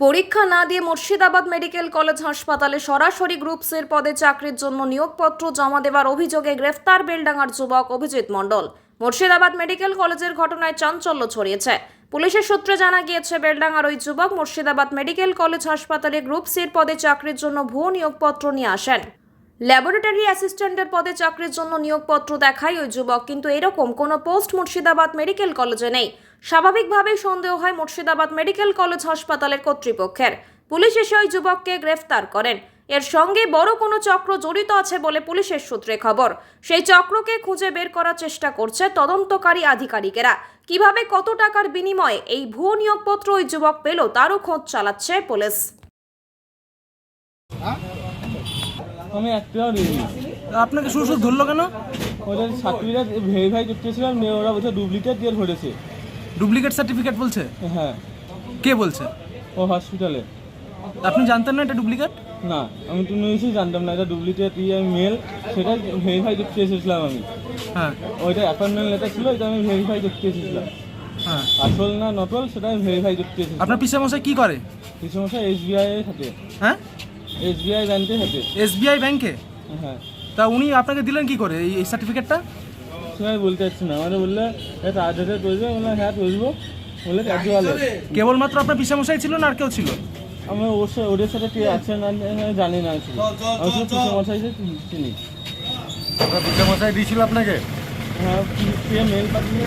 পরীক্ষা না দিয়ে মুর্শিদাবাদ মেডিকেল কলেজ হাসপাতালে সরাসরি গ্রুপ সের পদে চাকরির জন্য নিয়োগপত্র জমা দেওয়ার অভিযোগে গ্রেফতার বেলডাঙ্গার যুবক অভিজিৎ মণ্ডল। মুর্শিদাবাদ মেডিকেল কলেজের ঘটনায় চাঞ্চল্য ছড়িয়েছে। পুলিশের সূত্রে জানা গিয়েছে, বেলডাঙ্গার ওই যুবক মুর্শিদাবাদ মেডিকেল কলেজ হাসপাতালে গ্রুপ সির পদে চাকরির জন্য ভুয়ো নিয়োগপত্র নিয়ে আসেন। ল্যাবরেটরি অ্যাসিস্ট্যান্টের পদে চাকরির জন্য নিয়োগপত্র দেখায় ওই যুবক, কিন্তু এরকম কোনো পোস্ট মুর্শিদাবাদ মেডিকেল কলেজে নেই। স্বাভাবিকভাবেই সন্দেহ হয় মুর্শিদাবাদ মেডিকেল কলেজ হাসপাতালের কর্তৃপক্ষের। পুলিশ এসে ওই যুবককে গ্রেফতার করেন। এর সঙ্গে বড় কোনো চক্র জড়িত আছে বলে পুলিশের সূত্রে খবর। সেই চক্রকে খুঁজে বের করার চেষ্টা করছে তদন্তকারী আধিকারিকেরা। কীভাবে কত টাকার বিনিময়ে এই ভুয়ো নিয়োগপত্র ওই যুবক পেল, তারও খোঁজ চালাচ্ছে পুলিশ। আমি একটাও দিইনি আপনাকে শুরু শুরু ধরলো কেন? ওদের সার্টিফিকেট ভেরিফাই করতেছিলাম নিয়ে ওরা বলছে ডুপ্লিকেট দিয়ে ধরেছে। ডুপ্লিকেট সার্টিফিকেট বলছে? হ্যাঁ। কে বলছে? ও হসপিটালে আপনি জানতেন না এটা ডুপ্লিকেট না আমি তো নিয়েছি জানতাম না এটা ডুপ্লিকেট ইয়ে মেল সেটা ভেরিফাই করতে এসেছিলাম আমি। হ্যাঁ। ওইটা অ্যাপয়েন্টমেন্ট লেটার ছিল ওইটা আমি ভেরিফাই করতে এসেছিলাম। হ্যাঁ। আসল না নকল সেটা আমি ভেরিফাই করতে এসেছিলাম। আপনার পিসা মশাই কি করে? কিছু সমস্যা এসবিআই এর সাথে হ্যাঁ? এসবিআই ব্যাংকের সাথে এসবিআই ব্যাংকে? হ্যাঁ। তা উনি আপনাকে দিলেন কি করে এই সার্টিফিকেটটা সেটা আমি বলতে পারছি না। আমাদের বললে এটা আধারে করবে বললাম হ্যাঁ করব বলে কাজু ভালো। কেবলমাত্র আপনার পিসা মশাই ছিল না আর কেউ ছিল? আমি ওর সাথে ওদের সাথে কে আছে না জানি না শুধু আমি শুধু কিছু মশাইকে চিনি আপনার পিতা মশাই দিয়েছিল আপনাকে? হ্যাঁ কে মেল পাঠিয়ে